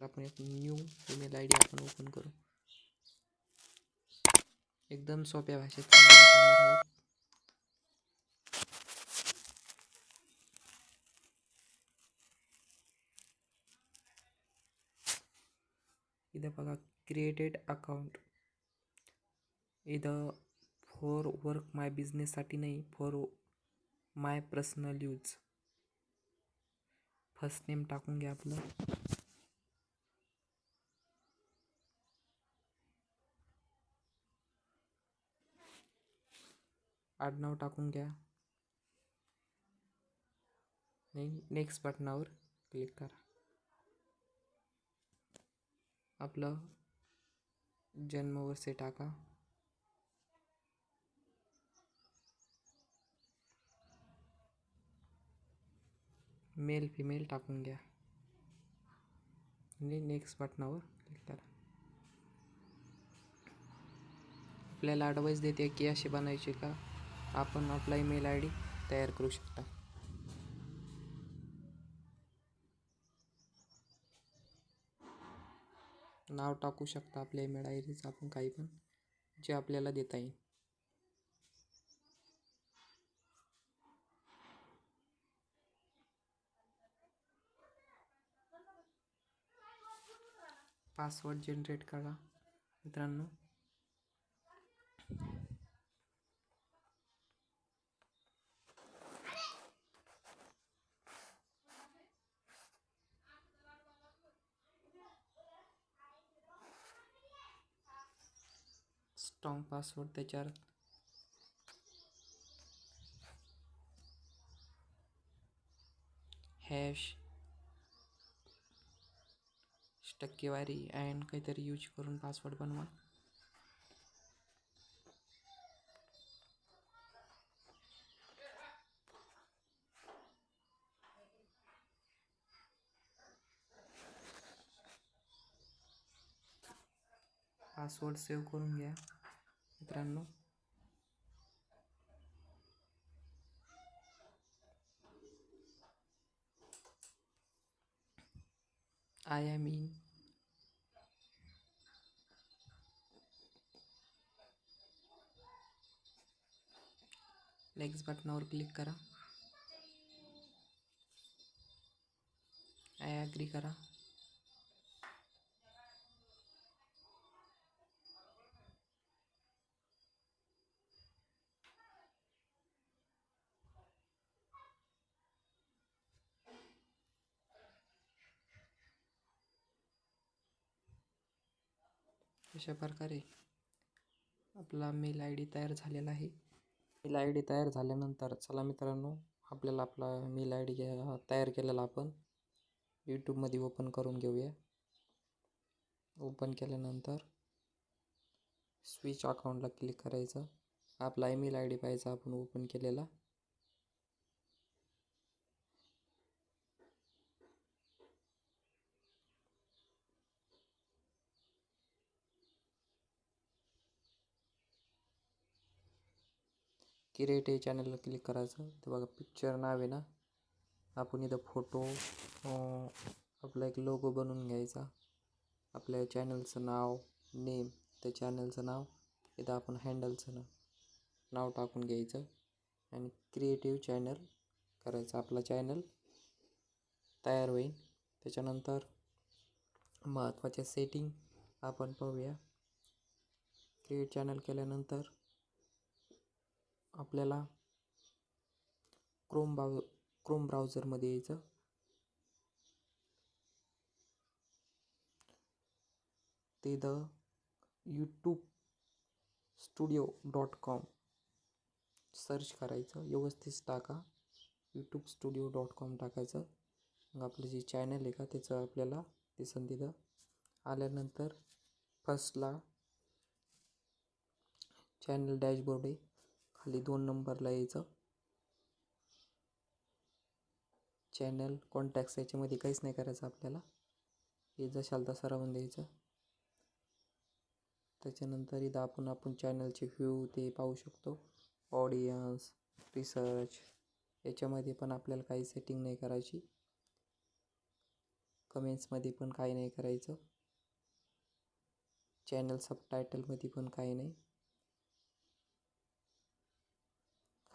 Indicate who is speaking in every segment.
Speaker 1: तर आपण एक न्यू ईमेल आय डी आपण ओपन करू. एकदम सोप्या भाषेत इथं बघा क्रिएटेड अकाउंट इथं फॉर वर्क माय बिझनेससाठी नाही for my personal use first name टाकून घ्या आपलं. आडनाव टाकून घ्या. नाही नेक्स्ट बटनावर क्लिक करा. आपलं जन्मवर्षे टाका. मेल फिमेल टाकून घ्या. आणि नेक्स्ट बटनावर क्लिक करा. आपल्याला ॲडवाईस देते की असे बनायचे का? आपण आपला ईमेल आय डी तयार करू शकता. नाव टाकू शकता आपल्या ईमेल आय डीचं आपण काही पण जे आपल्याला देता येईल. पासवर्ड जनरेट करा मित्रांनो. स्ट्रॉंग पासवर्ड त्याच्यावर हॅश टक्केवारी अँड काहीतरी यूज़ करून पासवर्ड बनवा. पासवर्ड सेव्ह करून घ्या. मित्रांनो आय एम इन नेक्स्ट बटनावर क्लिक करा. आय ॲग्री करा. अशा प्रकारे आपला मेल आय डी तयार झालेला आहे. मेल आय डी तयार झाल्यानंतर चला मित्रांनो आपल्याला आपला मेल आय डी तयार केलेला आपण यूट्यूबमध्ये ओपन करून घेऊया. ओपन केल्यानंतर स्विच अकाउंटला क्लिक करायचं. आपला ईमेल आय डी पाहिजे आपण ओपन केलेला. क्रिएट हे चॅनलला क्लिक करायचं. ते बघा पिक्चर नाव आहे ना? आपण इथं फोटो आपला एक लोगो बनवून घ्यायचा. आपल्या चॅनलचं नाव नेम त्या चॅनलचं नाव इथं आपण हँडलचं नाव नाव टाकून घ्यायचं. आणि क्रिएटिव्ह चॅनल करायचं. आपला चॅनल तयार होईल. त्याच्यानंतर महत्त्वाच्या सेटिंग आपण पाहूया. क्रिएट चॅनल केल्यानंतर आपल्याला क्रोम ब्राउ क्रोम ब्राउझरमध्ये यायचं. ते the YouTube studio dot com search करायचं. व्यवस्थित टाका. यूट्यूब स्टुडिओ डॉट कॉम टाकायचं. मग आपलं जे चॅनल आहे का त्याचं आपल्याला ते संधी द आल्यानंतर फर्स्टला चॅनल डॅशबोर्ड आहे. खाली दोन नंबरला यायचं. चॅनल कॉन्टॅक्ट्स याच्यामध्ये काहीच नाही करायचं आपल्याला. हे जशाल तसा राहून द्यायचं. त्याच्यानंतर इथं आपण आपण चॅनलचे व्ह्यू ते पाहू शकतो. ऑडियन्स रिसर्च याच्यामध्ये पण आपल्याला काही सेटिंग नाही करायची. कमेंट्समध्ये पण काही नाही करायचं. चॅनल सबटायटलमध्ये पण काही नाही.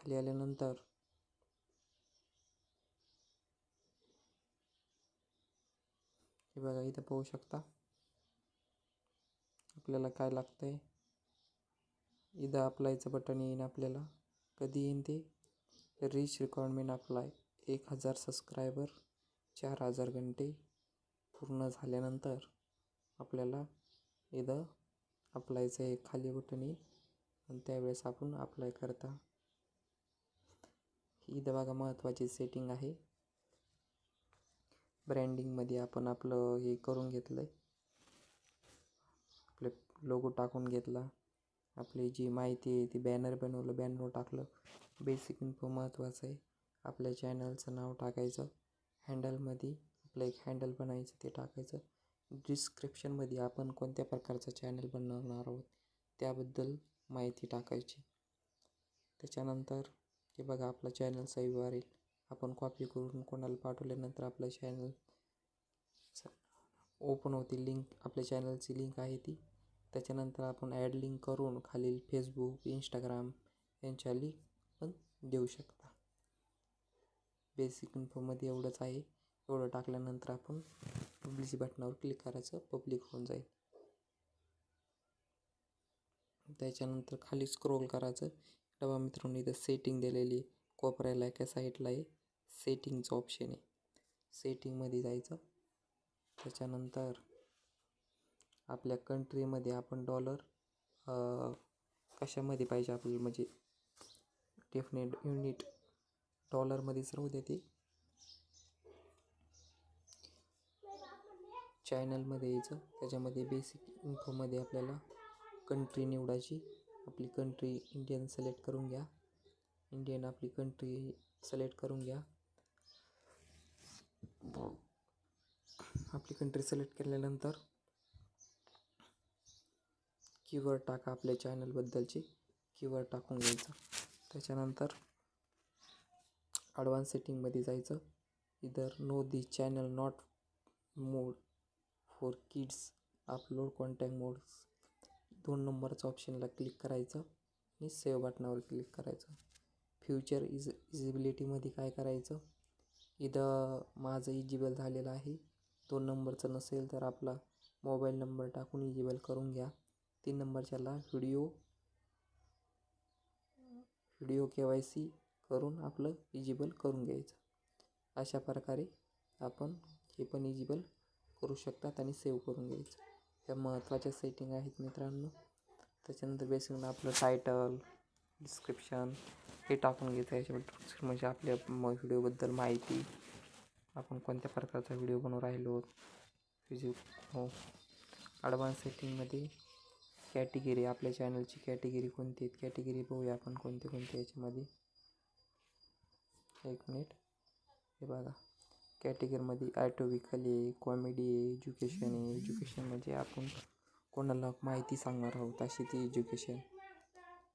Speaker 1: खाली आल्यानंतर. हे बघा इथं पाहू शकता. आपल्याला काय लागतं आहे इथं अप्लायचं बटन येईन आपल्याला. कधी येईन ते? रीच रिक्वायरमेंट अप्लाय एक हजार सबस्क्रायबर चार हजार घंटे पूर्ण झाल्यानंतर आपल्याला इथं अप्लायचं आहे खाली बटन येईल. आणि त्यावेळेस आपण अप्लाय करता. ही इथं बघा महत्त्वाची सेटिंग आहे. ब्रँडिंगमध्ये आपण आपलं हे करून घेतलं आहे आपले लोगो टाकून घेतला. आपली जी माहिती आहे ती बॅनर बनवलं बॅनर टाकलं. बेसिक इन्फो महत्त्वाचं आहे. आपल्या चॅनलचं नाव टाकायचं. हँडलमध्ये आपलं एक हँडल बनायचं ते टाकायचं. डिस्क्रिप्शनमध्ये आपण कोणत्या प्रकारचं चॅनल बनवणार आहोत त्याबद्दल माहिती टाकायची. त्याच्यानंतर की बघा आपला चॅनल सही वारेल. आपण कॉपी करून कोणाला पाठवल्यानंतर आपलं चॅनल ओपन होती लिंक आपल्या चॅनलची लिंक आहे ती. त्याच्यानंतर आपण ॲड लिंक करून खालील फेसबुक इंस्टाग्राम यांच्या लिंक पण देऊ शकता. बेसिक इन्फोमध्ये एवढंच आहे. एवढं टाकल्यानंतर आपण पब्लिसी बटनावर क्लिक करायचं पब्लिक होऊन जाईल. त्याच्यानंतर खाली स्क्रोल करायचं. डबा मित्रांनो इथं सेटिंग दिलेली कोपऱ्याला एका साईडला आहे. सेटिंगचं ऑप्शन आहे. सेटिंगमध्ये जायचं. त्याच्यानंतर आपल्या कंट्रीमध्ये आपण डॉलर कशामध्ये पाहिजे आपल्याला? म्हणजे डेफिनेट युनिट डॉलरमध्येच राहू देते चॅनलमध्ये यायचं. त्याच्यामध्ये बेसिक इन्फोमध्ये आपल्याला कंट्री निवडायची. आपली कंट्री इंडियन सिलेक्ट करून घ्या. इंडियन आपली कंट्री सिलेक्ट करून घ्या. आपली कंट्री सिलेक्ट केल्यानंतर कीवर्ड टाका आपल्या चॅनलबद्दलची कीवर्ड टाकून घ्यायचं. त्याच्यानंतर ॲडव्हान्स सेटिंगमध्ये जायचं. इधर no the channel not mode for kids upload contact modes दोन नंबरचं ऑप्शनला क्लिक करायचं आणि सेव्ह बटनावर क्लिक करायचं. फ्युचर इज इजिबिलिटीमध्ये काय करायचं? इथं माझं इजिबल झालेलं आहे. दोन नंबरचं नसेल तर आपला मोबाईल नंबर टाकून इजिबल करून घ्या. तीन नंबरच्याला video video K Y C करून आपलं इजिबल करून घ्यायचं. अशा प्रकारे आपण हे पण इजिबल करू शकतात आणि सेव्ह करून घ्यायचं. त्या महत्त्वाच्या सेटिंग आहेत मित्रांनो. त्याच्यानंतर बेसिकनं आपलं टायटल डिस्क्रिप्शन हे टाकून घ्यायचं याच्याबद्दल म्हणजे आपल्या व्हिडिओबद्दल माहिती. आपण कोणत्या प्रकारचा व्हिडिओ बनवून राहिलो. फिजिक हो. ॲडव्हान्स सेटिंगमध्ये कॅटेगरी आपल्या चॅनलची कॅटेगरी कोणती आहेत? कॅटेगरी बघूया आपण कोणते कोणते याच्यामध्ये. एक मिनिट हे बघा. कॅटेगरीमध्ये ॲटोविकल आहे कॉमेडी आहे एज्युकेशन आहे. एज्युकेशन म्हणजे आपण कोणाला माहिती सांगणार आहोत अशी ती education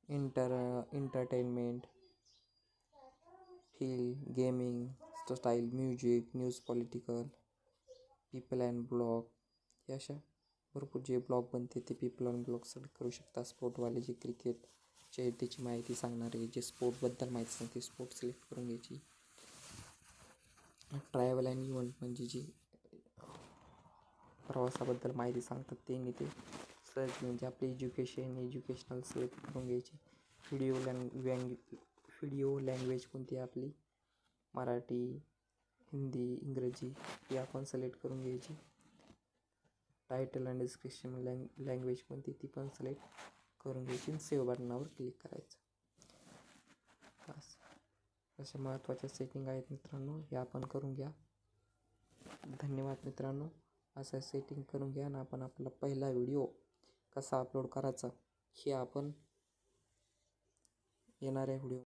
Speaker 1: inter entertainment film gaming style music news political people and blog हे अशा भरपूर जे ब्लॉग बनते ते पीपल अँड ब्लॉग सिलेक्ट करू शकता. स्पोर्टवाले जे क्रिकेटचे त्याची माहिती सांगणारे जे स्पोर्टबद्दल माहिती सांगते स्पोर्ट सिलेक्ट करून घ्यायची. ट्रॅव्हल अँड इव्हेंट म्हणजे जी प्रवासाबद्दल माहिती सांगतात ते मी ते सर्च म्हणजे आपली एज्युकेशन एज्युकेशनल सिलेक्ट करून घ्यायची. व्हिडिओ लँग वँग व्हिडिओ लँग्वेज कोणती आहे आपली? मराठी हिंदी इंग्रजी ही आपण सिलेक्ट करून घ्यायची. टायटल अँड डिस्क्रिप्शन लँग लँग्वेज कोणती ती पण सिलेक्ट करून घ्यायची आणि सेव्ह बटनावर क्लिक करायचं. अशा महत्त्वाच्या सेटिंग आहेत मित्रांनो हे आपण करून घ्या. धन्यवाद मित्रांनो. असं सेटिंग करून घ्या आणि आपण आपला पहिला व्हिडिओ कसा अपलोड करायचा हे आपण येणाऱ्या व्हिडिओ